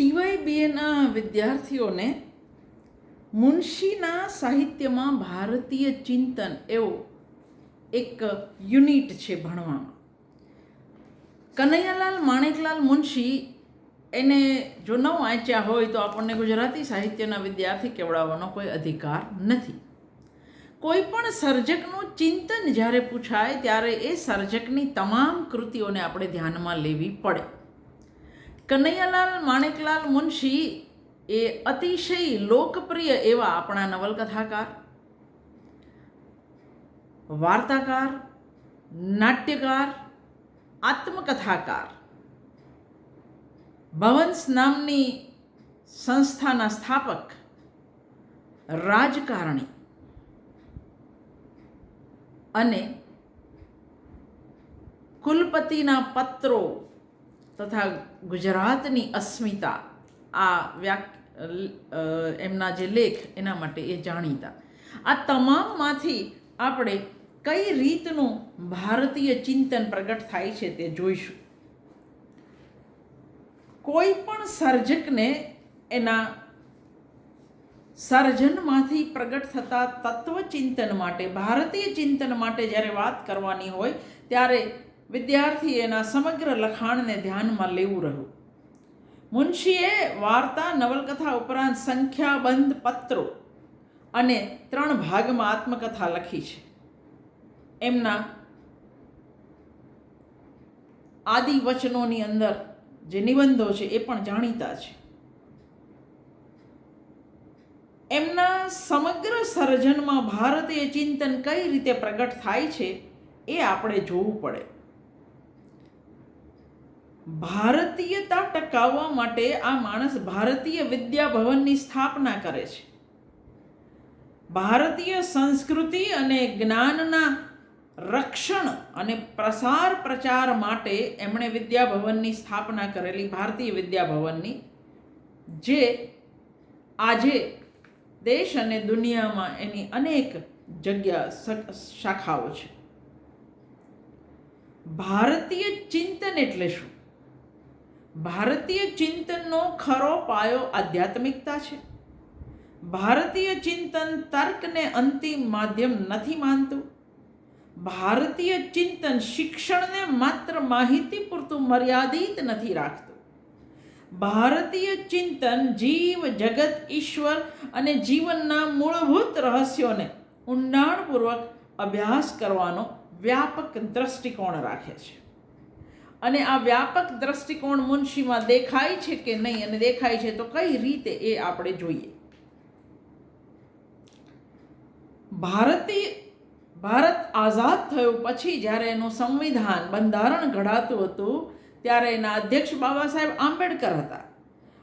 ટીવાયબીએના વિદ્યાર્થીઓને મુનશીના સાહિત્યમાં ભારતીય ચિંતન એવો એક યુનિટ છે ભણવામાં. કનૈયાલાલ માણેકલાલ મુનશી એને જો ન વાંચ્યા હોય તો આપણને ગુજરાતી સાહિત્યના વિદ્યાર્થી કેવડાવવાનો કોઈ અધિકાર નથી. કોઈ પણ સર્જકનું ચિંતન જ્યારે પૂછાય ત્યારે એ સર્જકની તમામ કૃતિઓને આપણે ધ્યાનમાં લેવી પડે. કનૈયાલાલ માણેકલાલ મુનશી એ અતિશય લોકપ્રિય એવા આપણા નવલકથાકાર, વાર્તાકાર, નાટ્યકાર, આત્મકથાકાર. ભવંસ નામની સંસ્થાના સ્થાપક, રાજકારણી. અને કુલપતિના પત્રો તથા ગુજરાતની અસ્મિતા આ વ્યાક એમના જે લેખ એના માટે એ જાણીતા. આ તમામમાંથી આપણે કઈ રીતનું ભારતીય ચિંતન પ્રગટ થાય છે તે જોઈશું. કોઈ પણ સર્જકને એના સર્જનમાંથી પ્રગટ થતા તત્વચિંતન માટે, ભારતીય ચિંતન માટે જ્યારે વાત કરવાની હોય, ત્યારે વિદ્યાર્થી એના સમગ્ર લખાણને ધ્યાનમાં લેવું રહ્યું. મુનશીએ વાર્તા, નવલકથા ઉપરાંત સંખ્યાબંધ પત્રો અને ત્રણ ભાગમાં આત્મકથા લખી છે. એમના આદિ વચનોની અંદર જે નિબંધો છે એ પણ જાણીતા છે. એમના સમગ્ર સર્જનમાં ભારતીય ચિંતન કઈ રીતે પ્રગટ થાય છે એ આપણે જોવું પડે. ભારતીયતા ટકાવવા માટે આ માણસ ભારતીય વિદ્યા ભવનની સ્થાપના કરે છે. ભારતીય સંસ્કૃતિ અને જ્ઞાનના રક્ષણ અને પ્રસાર પ્રચાર માટે એમણે વિદ્યાભવનની સ્થાપના કરેલી, ભારતીય વિદ્યાભવનની જે આજે દેશ અને દુનિયામાં એની અનેક જગ્યા શાખાઓ છે. ભારતીય ચિંતન એટલે શું? ભારતીય ચિંતનનો ખરો પાયો આધ્યાત્મિકતા છે. ભારતીય ચિંતન તર્કને અંતિમ માધ્યમ નથી માનતું. ભારતીય ચિંતન શિક્ષણને માત્ર માહિતી પૂરતું મર્યાદિત નથી રાખતું. ભારતીય ચિંતન જીવ, જગત, ઈશ્વર અને જીવનના મૂળભૂત રહસ્યોને ઊંડાણપૂર્વક અભ્યાસ કરવાનો વ્યાપક દ્રષ્ટિકોણ રાખે છે. અને આ વ્યાપક દ્રષ્ટિકોણ મુનશીમાં દેખાય છે કે નહીં અને દેખાય છે, તો કઈ રીતે એ આપણે જોઈએ? ભારતીય ભારત આઝાદ થયું પછી જ્યારે એનું સંવિધાન બંધારણ ઘડાતું હતું, ત્યારે એના અધ્યક્ષ બાબા સાહેબ આંબેડકર હતા.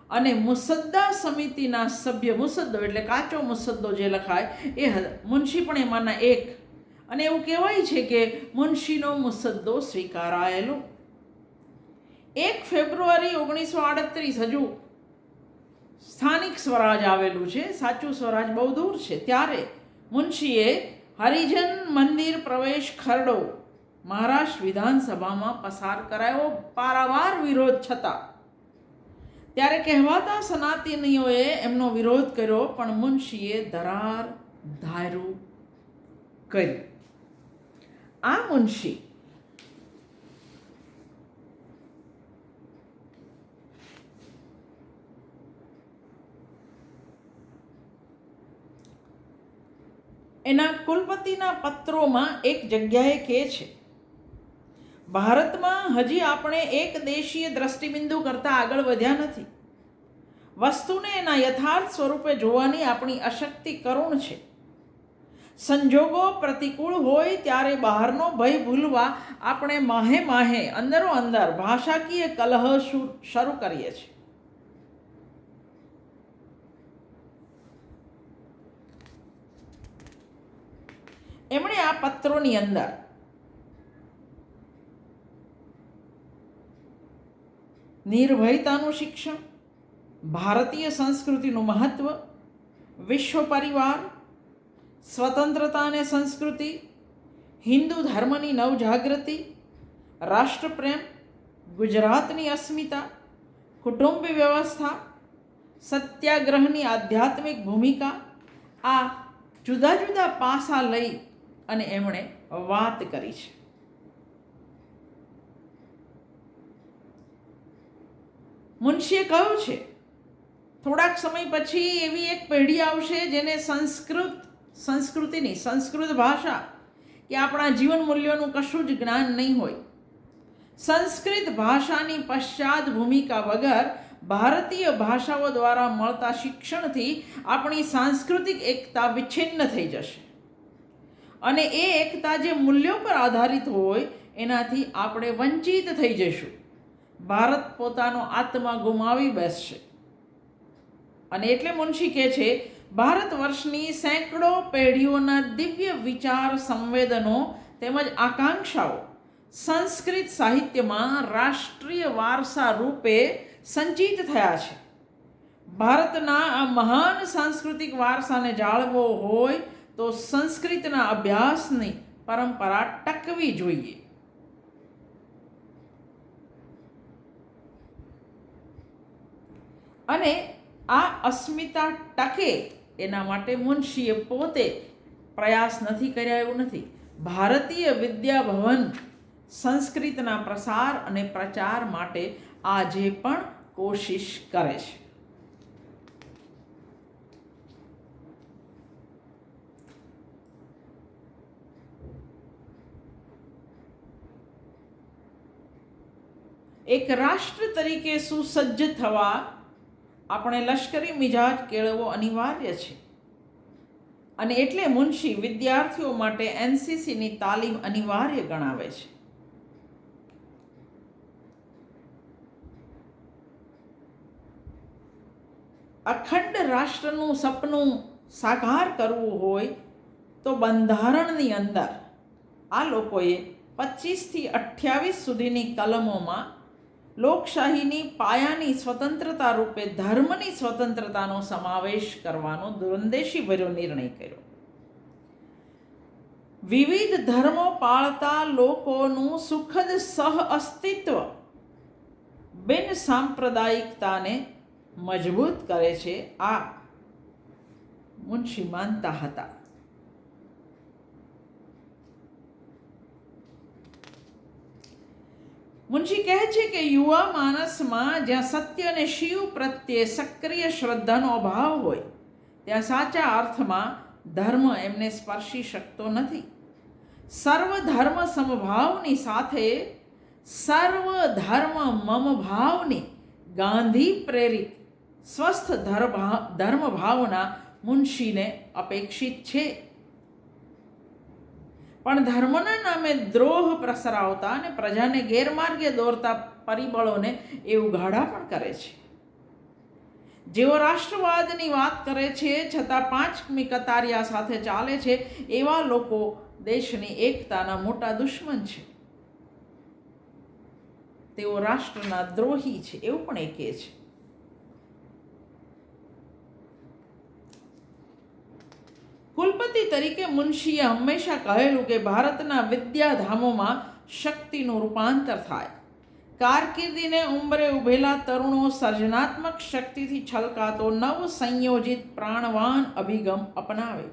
અને મુસદ્દા સમિતિના સભ્ય મુસદ્દો એટલે કાચો મુસદ્દો જે લખાય, એ મુનશી પણ એમાંના એક. અને એવું કહેવાય છે કે મુનશીનો મુસદ્દો સ્વીકારાયેલો. એક ફેબ્રુઆરી ઓગણીસો આડત્રીસ હજુ સ્થાનિક સ્વરાજ આવેલું છે, સાચું સ્વરાજ બહુ દૂર છે. ત્યારે મુનશીએ હરિજન મંદિર પ્રવેશ ખરડો મહારાષ્ટ્ર વિધાનસભામાં પસાર કરાયો, પારાવાર વિરોધ છતાં. ત્યારે કહેવાતા સનાતનીઓએ એમનો વિરોધ કર્યો, પણ મુનશીએ ધરાર ધાર્યું કર્યું આ મુનશી એના કુલપતિના પત્રોમાં એક જગ્યાએ કહે છે, ભારતમાં હજી આપણે એક દેશીય દ્રષ્ટિબિંદુ કરતાં આગળ વધ્યા નથી. વસ્તુને એના યથાર્થ સ્વરૂપે જોવાની આપણી અશક્તિ કરુણ છે. સંજોગો પ્રતિકૂળ હોય ત્યારે બહારનો ભય ભૂલવા આપણે માહે માહે અંદરો અંદર ભાષાકીય કલહ શરૂ કરીએ છીએ. એમણે આ પત્રોની અંદર નિર્ભયતાનું શિક્ષણ, ભારતીય સંસ્કૃતિનું મહત્વ, વિશ્વ પરિવાર, સ્વતંત્રતા અને સંસ્કૃતિ, હિન્દુ ધર્મની નવજાગૃતિ, રાષ્ટ્રપ્રેમ, ગુજરાતની અસ્મિતા, કુટુંબ વ્યવસ્થા, સત્યાગ્રહની આધ્યાત્મિક ભૂમિકા, આ જુદા જુદા પાસા લઈ અને એમણે વાત કરી છે. મુનશીએ કહ્યું છે, થોડાક સમય પછી એવી એક પેઢી આવશે જેને સંસ્કૃત, સંસ્કૃતિની સંસ્કૃત ભાષા કે આપણા જીવન મૂલ્યોનું કશું જ જ્ઞાન નહીં હોય. સંસ્કૃત ભાષાની પશ્ચાત ભૂમિકા વગર ભારતીય ભાષાઓ દ્વારા મળતા શિક્ષણથી આપણી સાંસ્કૃતિક એકતા વિચ્છિન્ન થઈ જશે. અને એ એકતા જે મૂલ્યો પર આધારિત હોય, એનાથી આપણે વંચિત થઈ જઈશું. ભારત પોતાનો આત્મા ગુમાવી બેસશે. અને એટલે મુનશી કહે છે, ભારત વર્ષની સેંકડો પેઢીઓના દિવ્ય વિચાર, સંવેદનો તેમજ આકાંક્ષાઓ સંસ્કૃત સાહિત્યમાં રાષ્ટ્રીય વારસા રૂપે સંચિત થયા છે. ભારતના આ મહાન સાંસ્કૃતિક વારસાને જાળવવો હોય તો સંસ્કૃતના અભ્યાસની પરંપરા ટકવી જોઈએ. અને આ અસ્મિતા ટકે એના માટે મુનશીએ પોતે પ્રયાસ નથી કર્યા એવું નથી. ભારતીય વિદ્યાભવન સંસ્કૃતના પ્રસાર અને પ્રચાર માટે આજે પણ કોશિશ કરે છે. એક રાષ્ટ્ર તરીકે સુસજ્જ થવા આપણે લશ્કરી મિજાજ કેળવવો અનિવાર્ય છે. અને એટલે મુનશી વિદ્યાર્થીઓ માટે એનસીસીની તાલીમ અનિવાર્ય ગણાવે છે. અખંડ રાષ્ટ્રનું સપનું સાકાર કરવું હોય તો બંધારણની અંદર આ લોકોએ પચીસથી અઠ્યાવીસ સુધીની કલમોમાં લોકશાહીની પાયાની સ્વતંત્રતા રૂપે ધર્મની સ્વતંત્રતાનો સમાવેશ કરવાનો દુરંદેશીભર્યો નિર્ણય કર્યો. વિવિધ ધર્મો પાળતા લોકોનું સુખદ સહ અસ્તિત્વ બિન સાંપ્રદાયિકતાને મજબૂત કરે છે આ મુનશી માનતા હતા. મુનશી કહે છે કે યુવા માનસમાં જ્યાં સત્ય અને શિવ પ્રત્યે સક્રિય શ્રદ્ધાનો અભાવ હોય, ત્યાં સાચા અર્થમાં ધર્મ એમને સ્પર્શી શકતો નથી. સર્વ ધર્મ સમભાવની સાથે સર્વ ધર્મ મમ ભાવની ગાંધી પ્રેરિત સ્વસ્થ ધર્મ ધર્મ ભાવના મુનશીને અપેક્ષિત છે. પણ ધર્મના નામે દ્રોહ પ્રસરાવતા અને પ્રજાને ગેરમાર્ગે દોરતા પરિબળોને એ ઉઘાડા પણ કરે છે. જેઓ રાષ્ટ્રવાદની વાત કરે છે, છતાં પાંચમી કતારિયા સાથે ચાલે છે, એવા લોકો દેશની એકતાના મોટા દુશ્મન છે. તેઓ રાષ્ટ્રના દ્રોહી છે, એવું પણ એ કહે છે. કુલપતિ તરીકે મુનશીએ હંમેશા કહેલું કે ભારતના વિદ્યાધામોમાં શક્તિનું રૂપાંતર થાય. કારકિર્દીને ઉંમરે ઉભેલા તરુણો સર્જનાત્મક શક્તિથી છલકાતો નવ સંયોજિત પ્રાણવાન અભિગમ અપનાવે.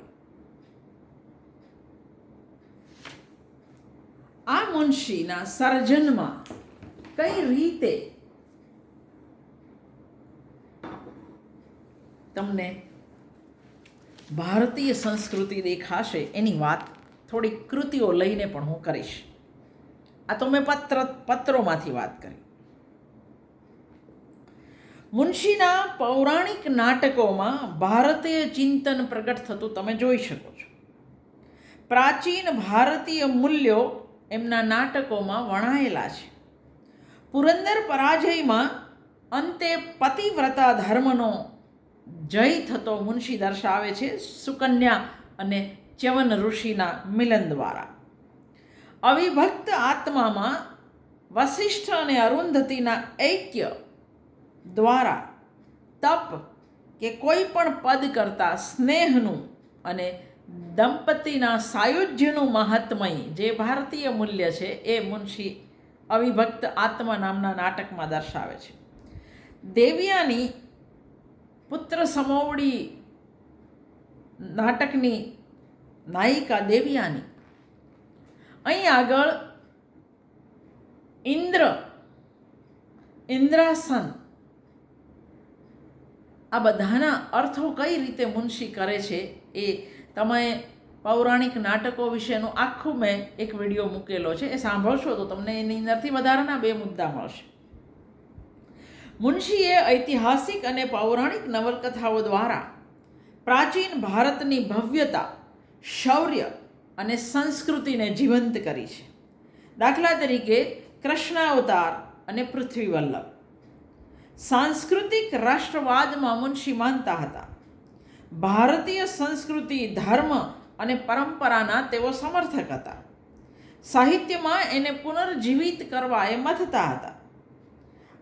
આ મુનશીના સર્જનમાં કઈ રીતે તમને ભારતીય સંસ્કૃતિ દેખાશે એની વાત થોડી કૃતિઓ લઈને પણ હું કરીશ. આ તો મેં પત્ર, પત્રોમાંથી વાત કરી. મુનશીના પૌરાણિક નાટકોમાં ભારતીય ચિંતન પ્રગટ થતું તમે જોઈ શકો છો. પ્રાચીન ભારતીય મૂલ્યો એમના નાટકોમાં વણાયેલા છે. પુરંદર પરાજયમાં અંતે પતિવ્રતા ધર્મનો જય થતો મુનશી દર્શાવે છે સુકન્યા અને ચ્યવન ઋષિના મિલન દ્વારા. અવિભક્ત આત્મામાં વશિષ્ઠ અને અરુંધતીના ઐક્ય દ્વારા તપ કે કોઈ પણ પદ કરતાં સ્નેહનું અને દંપતીના સાયુજ્યનું મહાત્મય જે ભારતીય મૂલ્ય છે એ મુનશી અવિભક્ત આત્મા નામના નાટકમાં દર્શાવે છે. દેવિયાની પુત્ર સમોવડી નાટકની નાયિકા દેવિયાની. અહીં આગળ ઇન્દ્ર, ઇન્દ્રાસન, આ બધાના અર્થો કઈ રીતે મુનશી કરે છે એ તમે પૌરાણિક નાટકો વિશેનું આખું મેં એક વીડિયો મૂકેલો છે, એ સાંભળશો તો તમને એની અંદરથી વધારાના બે મુદ્દા મળશે. મુનશીએ ઐતિહાસિક અને પૌરાણિક નવલકથાઓ દ્વારા પ્રાચીન ભારતની ભવ્યતા, શૌર્ય અને સંસ્કૃતિને જીવંત કરી છે. દાખલા તરીકે કૃષ્ણાવતાર અને પૃથ્વીવલ્લભ. સાંસ્કૃતિક રાષ્ટ્રવાદમાં મુનશી માનતા હતા. ભારતીય સંસ્કૃતિ, ધર્મ અને પરંપરાના તેઓ સમર્થક હતા. સાહિત્યમાં એને પુનર્જીવિત કરવા એ મથતા હતા.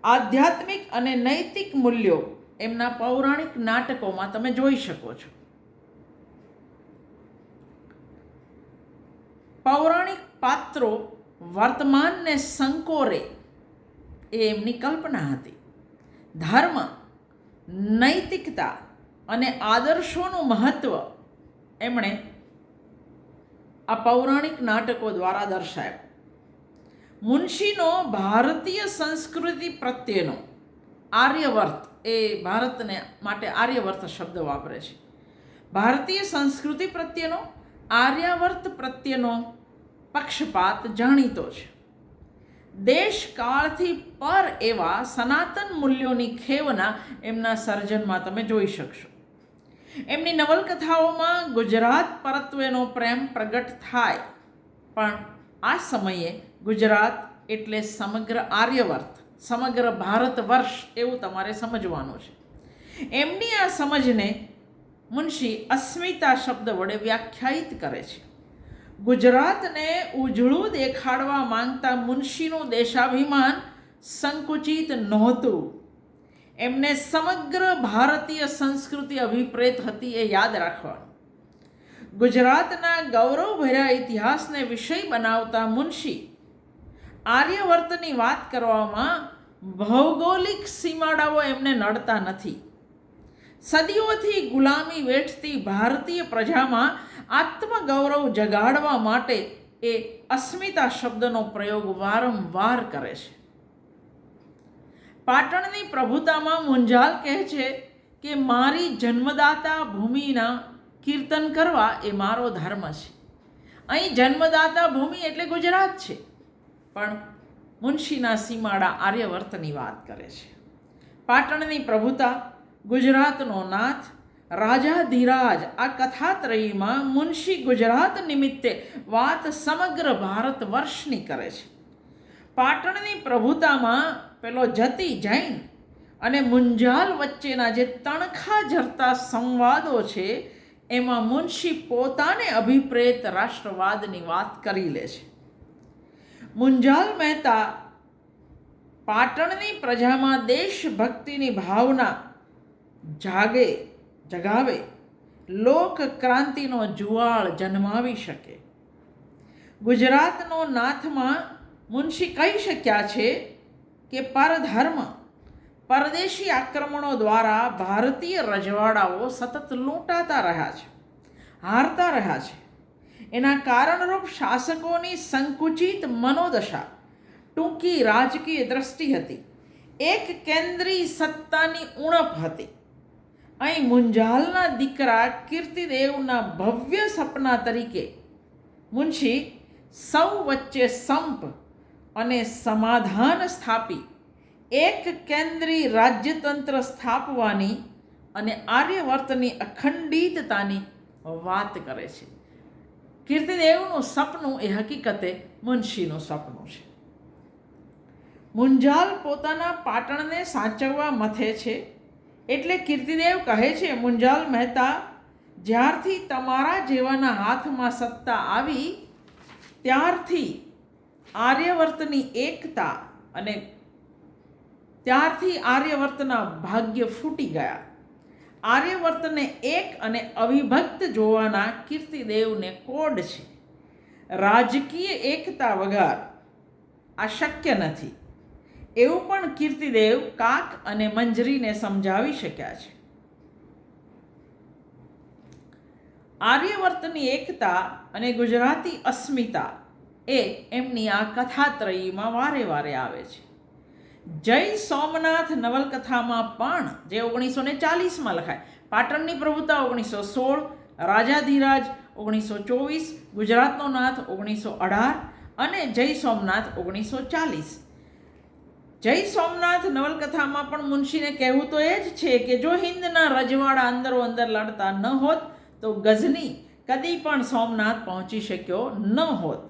આધ્યાત્મિક અને નૈતિક મૂલ્યો એમના પૌરાણિક નાટકોમાં તમે જોઈ શકો છો. પૌરાણિક પાત્રો વર્તમાનને સંકોરે એ એમની કલ્પના હતી. ધર્મ, નૈતિકતા અને આદર્શોનું મહત્વ એમણે આ પૌરાણિક નાટકો દ્વારા દર્શાવ્યું. મુનશીનો ભારતીય સંસ્કૃતિ પ્રત્યેનો આર્યવર્ત એ ભારતને માટે આર્યવર્ત શબ્દ વાપરે છે. ભારતીય સંસ્કૃતિ પ્રત્યેનો આર્યાવર્ત પ્રત્યેનો પક્ષપાત જાણીતો છે. દેશકાળથી પર એવા સનાતન મૂલ્યોની ખેવના એમના સર્જનમાં તમે જોઈ શકશો. એમની નવલકથાઓમાં ગુજરાત પરત્વેનો પ્રેમ પ્રગટ થાય, પણ આ સમયે ગુજરાત એટલે સમગ્ર આર્યવર્ત, સમગ્ર ભારત વર્ષ એવું તમારે સમજવાનું છે. એમની આ સમજને મુનશી અસ્મિતા શબ્દ વડે વ્યાખ્યાયિત કરે છે. ગુજરાતને ઉજળું દેખાડવા માંગતા મુનશીનું દેશાભિમાન સંકુચિત નહોતું. એમને સમગ્ર ભારતીય સંસ્કૃતિ અભિપ્રેત હતી એ યાદ રાખવાનું. ગુજરાતના ગૌરવભર્યા ઇતિહાસને વિષય બનાવતા મુનશી આર્યવર્તની વાત કરવામાં ભૌગોલિક સીમાડાઓ એમને નડતા નથી. સદીઓથી ગુલામી વેઠતી ભારતીય પ્રજામાં આત્મગૌરવ જગાડવા માટે એ અસ્મિતા શબ્દનો પ્રયોગ વારંવાર કરે છે. પાટણની પ્રભુતામાં મુંજાલ કહે છે કે, મારી જન્મદાતા ભૂમિના કીર્તન કરવા એ મારો ધર્મ છે. અહીં જન્મદાતા ભૂમિ એટલે ગુજરાત છે. પણ મુનશીના સીમાડા આર્યવર્તની વાત કરે છે. પાટણની પ્રભુતા, ગુજરાતનો નાથ, રાજા ધીરાજ, આ કથાત્રયીમાં મુનશી ગુજરાત નિમિત્તે વાત સમગ્ર ભારત વર્ષની કરે છે. પાટણની પ્રભુતામાં પેલો જતી જૈન અને મુંજાલ વચ્ચેના જે તણખા જરતા સંવાદો છે એમાં મુનશી પોતાને અભિપ્રેત રાષ્ટ્રવાદની વાત કરી લે છે. મુંજાલ મહેતા પાટણની પ્રજામાં દેશભક્તિની ભાવના જાગે, જગાવે લોક ક્રાંતિનો જુવાળ જન્માવી શકે. ગુજરાતનો નાથમાં મુનશી કહી શક્યા છે કે પરધર્મ પરદેશી આક્રમણો દ્વારા ભારતીય રજવાડાઓ સતત લૂંટાતા રહ્યા છે, હારતા રહ્યા છે. એના કારણરૂપ શાસકોની સંકુચિત મનોદશા ટૂંકી રાજકીય દ્રષ્ટિ હતી. એક કેન્દ્રીય સત્તાની ઉણપ હતી. અહીં મુંજાલના દીકરા કીર્તિદેવના ભવ્ય સપના તરીકે મુનશી સૌ વચ્ચે સંપ અને સમાધાન સ્થાપી એક કેન્દ્રી રાજ્યતંત્ર સ્થાપવાની અને આર્યવર્તની અખંડિતતાની વાત કરે છે. કીર્તિદેવનું સપનું એ હકીકતે મુનશીનું સપનું છે. મુંજાલ પોતાના પાટણને સાચવવા મથે છે એટલે કીર્તિદેવ કહે છે, મુંજાલ મહેતા, જ્યારથી તમારા જેવાના હાથમાં સત્તા આવી, ત્યારથી આર્યવર્તની એકતા અને ત્યારથી આર્યવર્તના ભાગ્ય ફૂટી ગયા. આર્યવર્તને એક અને અવિભક્ત જોવાના કીર્તિદેવને કોડ છે. રાજકીય એકતા વગર આ શક્ય નથી. એવું પણ કીર્તિદેવ કાક અને મંજરીને સમજાવી શક્યા છે. આર્યવર્તની એકતા અને ગુજરાતી અસ્મિતા એ એમની આ કથાત્રયીમાં વારે વારે આવે છે. જય સોમનાથ નવલકથામાં પણ જે ઓગણીસો ને ચાલીસમાં લખાય. પાટણની પ્રભુતા ઓગણીસો સોળ, રાજાધિરાજ ઓગણીસો ચોવીસ, ગુજરાતનો નાથ ઓગણીસો અઢાર અને જય સોમનાથ ઓગણીસો ચાલીસ. જય સોમનાથ નવલકથામાં પણ મુનશીને કહેવું તો એ જ છે કે જો હિન્દના રજવાડા અંદરો અંદર લડતા ન હોત, તો ગઝની કદી પણ સોમનાથ પહોંચી શક્યો ન હોત.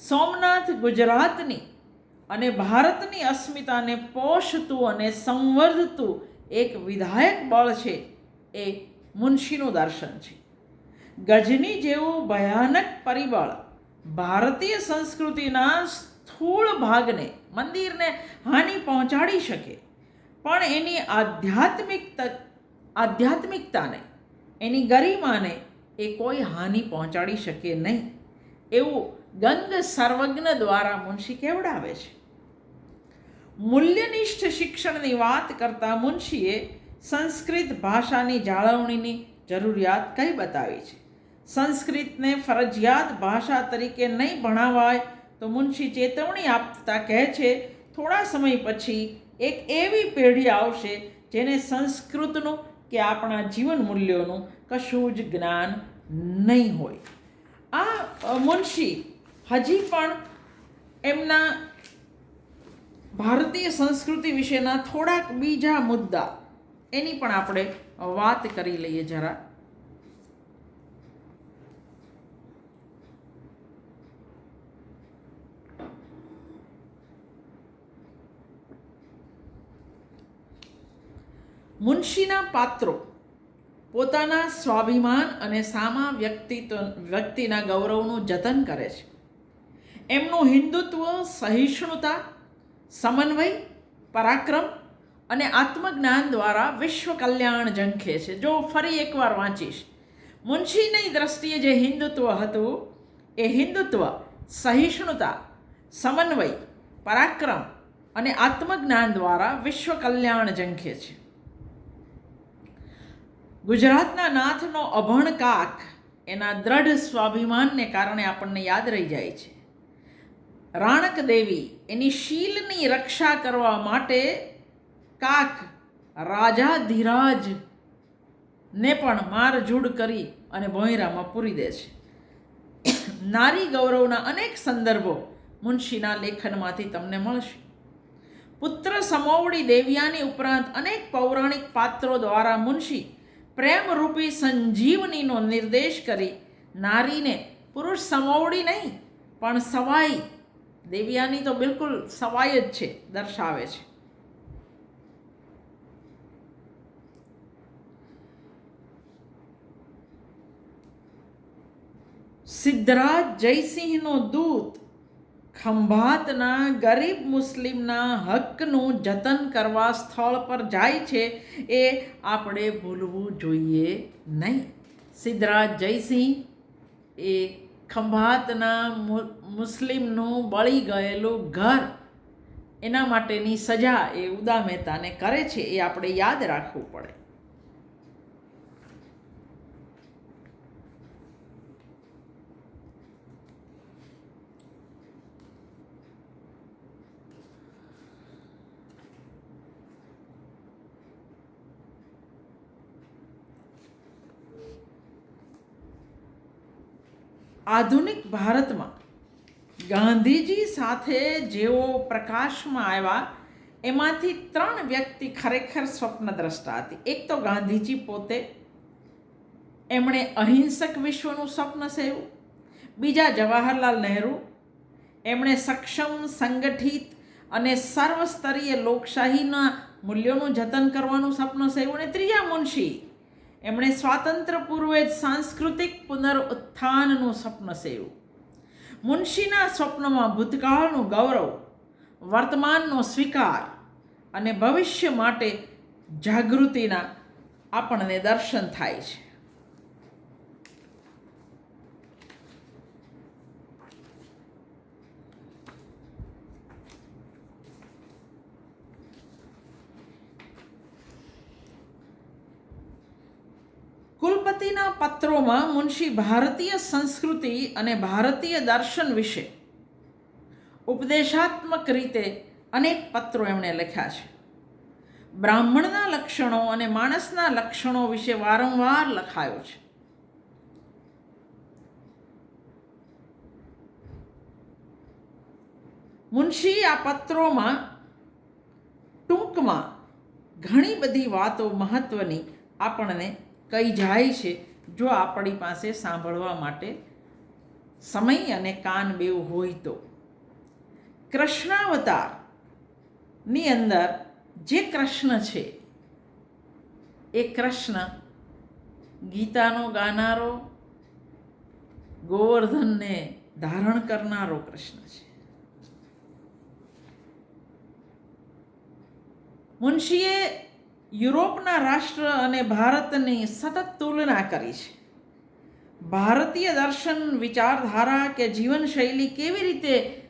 સોમનાથ ગુજરાતની અને ભારતની અસ્મિતાને પોષતું અને સંવર્ધતું એક વિધાયક બળ છે, એ મુનશીનું દર્શન છે. ગજની જેવું ભયાનક પરિબળ ભારતીય સંસ્કૃતિના સ્થૂળ ભાગને, મંદિરને હાનિ પહોંચાડી શકે, પણ એની આધ્યાત્મિક આધ્યાત્મિકતાને, એની ગરિમાને એ કોઈ હાનિ પહોંચાડી શકે નહીં. એવું ગંગ સર્વજ્ઞ દ્વારા મુનશી કેવડાવે છે? મૂલ્યનિષ્ઠ શિક્ષણની વાત કરતા મુનશીએ સંસ્કૃત ભાષાની જાળવણીની જરૂરિયાત કઈ બતાવી છે? સંસ્કૃતને ફરજિયાત ભાષા તરીકે નહીં ભણાવાય તો મુનશી ચેતવણી આપતા કહે છે, થોડા સમય પછી એક એવી પેઢી આવશે જેને સંસ્કૃતનું કે આપણા જીવન મૂલ્યોનું કશું જ જ્ઞાન નહીં હોય. આ મુનશી હજી પણ એમના ભારતીય સંસ્કૃતિ વિશેના થોડાક બીજા મુદ્દા એની પણ આપણે વાત કરી લઈએ જરા. મુનશીના પાત્રો પોતાના સ્વાભિમાન અને સામા વ્યક્તિત્વ વ્યક્તિના ગૌરવનું જતન કરે છે. એમનું હિન્દુત્વ, સહિષ્ણુતા, સમન્વય, પરાક્રમ અને આત્મજ્ઞાન દ્વારા વિશ્વ કલ્યાણ ઝંખે છે. જો ફરી એકવાર વાંચીશ. મુનશીની દ્રષ્ટિએ જે હિન્દુત્વ હતું, એ હિન્દુત્વ, સહિષ્ણુતા, સમન્વય, પરાક્રમ અને આત્મજ્ઞાન દ્વારા વિશ્વ કલ્યાણ ઝંખે છે. ગુજરાતના નાથનો અભણ કાક એના દ્રઢ સ્વાભિમાનને કારણે આપણને યાદ રહી જાય છે. રાણક દેવી એની શીલની રક્ષા કરવા માટે કાક રાજા ધીરાજ ને પણ મારઝૂડ કરી અને ભોંયરામાં પૂરી દે છે. નારી ગૌરવના અનેક સંદર્ભો મુનશીના લેખનમાંથી તમને મળશે. પુત્ર સમોવડી દેવિયાની ઉપરાંત અનેક પૌરાણિક પાત્રો દ્વારા મુનશી પ્રેમરૂપી સંજીવનીનો નિર્દેશ કરી નારીને પુરુષ સમોવડી નહીં, પણ સવાઈ દેવિયાની તો બિલકુલ સવાય જ છે, દર્શાવે છે. સિદ્ધરાજ જયસિંહનો દૂત ખંભાતના ગરીબ મુસ્લિમના હકનું જતન કરવા સ્થળ પર જાય છે એ આપણે ભૂલવું જોઈએ નહીં. સિદ્ધરાજ જયસિંહ એ ખંભાતના મુસ્લિમનું બળી ગયેલું ઘર એના માટેની સજા એ ઉદા મહેતાને કરે છે એ આપણે યાદ રાખવું પડે. આધુનિક ભારતમાં ગાંધીજી સાથે જેઓ પ્રકાશમાં આવ્યા, એમાંથી ત્રણ વ્યક્તિ ખરેખર સ્વપ્નદ્રષ્ટા હતી. એક તો ગાંધીજી પોતે, એમણે અહિંસક વિશ્વનું સ્વપ્ન સેવ્યું. બીજા જવાહરલાલ નહેરુ, એમણે સક્ષમ, સંગઠિત અને સર્વસ્તરીય લોકશાહીના મૂલ્યોનું જતન કરવાનું સપનું સેવ્યું. અને ત્રીજા મુનશી એમણે સ્વાતંત્ર્ય પૂર્વે જ સાંસ્કૃતિક પુનરુત્થાનનું સ્વપ્ન સેવ્યું. મુનશીના સ્વપ્નમાં ભૂતકાળનું ગૌરવ, વર્તમાનનો સ્વીકાર અને ભવિષ્ય માટે જાગૃતિના આપણને દર્શન થાય છે. પત્રોમાં મુનશી ભારતીય સંસ્કૃતિ અને ભારતીય દર્શન વિશે ઉપદેશાત્મક રીતે અનેક પત્રો એમણે લખ્યા છે. બ્રાહ્મણના લક્ષણો અને માણસના લક્ષણો વિશે વારંવાર લખાયો છે. મુનશી આ પત્રોમાં ટૂંકમાં ઘણી બધી વાતો મહત્વની આપણને કહી જાય છે. જો આપણી પાસે સાંભળવા માટે સમય અને કાન બેવ હોય તો, કૃષ્ણાવતારની અંદર જે કૃષ્ણ છે, એ કૃષ્ણ ગીતાનો ગાનારો, ગોવર્ધનને ધારણ કરનારો કૃષ્ણ છે. મુનશીએ યુરોપના રાષ્ટ્ર અને ભારતની સતત તુલના કરી છે. ભારતીય દર્શન વિચારધારા કે જીવનશૈલી કેવી રીતે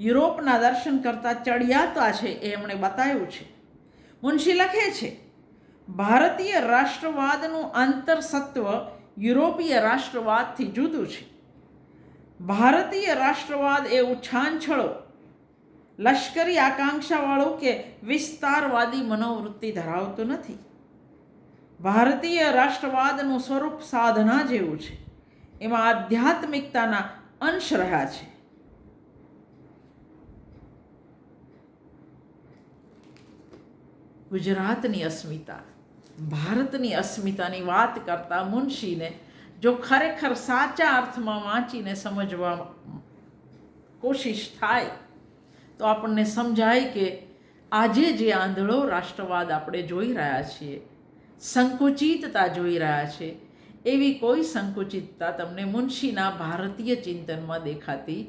યુરોપના દર્શન કરતાં ચડિયાતા છે એ એમણે બતાવ્યું છે. મુનશી લખે છે, ભારતીય રાષ્ટ્રવાદનું આંતરસત્વ યુરોપીય રાષ્ટ્રવાદથી જુદું છે. ભારતીય રાષ્ટ્રવાદ એ ઉછાંછળો લશ્કરી આકાંક્ષાવાળું કે વિસ્તારવાદી મનોવૃત્તિ ધરાવતું નથી. ભારતીય રાષ્ટ્રવાદનું સ્વરૂપ સાધના જેવું છે. એમાં આધ્યાત્મિકતાના અંશ રહ્યા છે. ગુજરાતની અસ્મિતા. ભારતની અસ્મિતાની વાત કરતા મુનશીને જો ખરેખર સાચા અર્થમાં વાંચીને સમજવા કોશિશ થાય તો આપણને સમજાય કે આજે જે આંધળો રાષ્ટ્રવાદ આપણે જોઈ રહ્યા છીએ, સંકુચિતતા જોઈ રહ્યા છે, એવી કોઈ સંકુચિતતા તમને મુનશીના ભારતીય ચિંતનમાં દેખાતી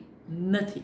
નથી.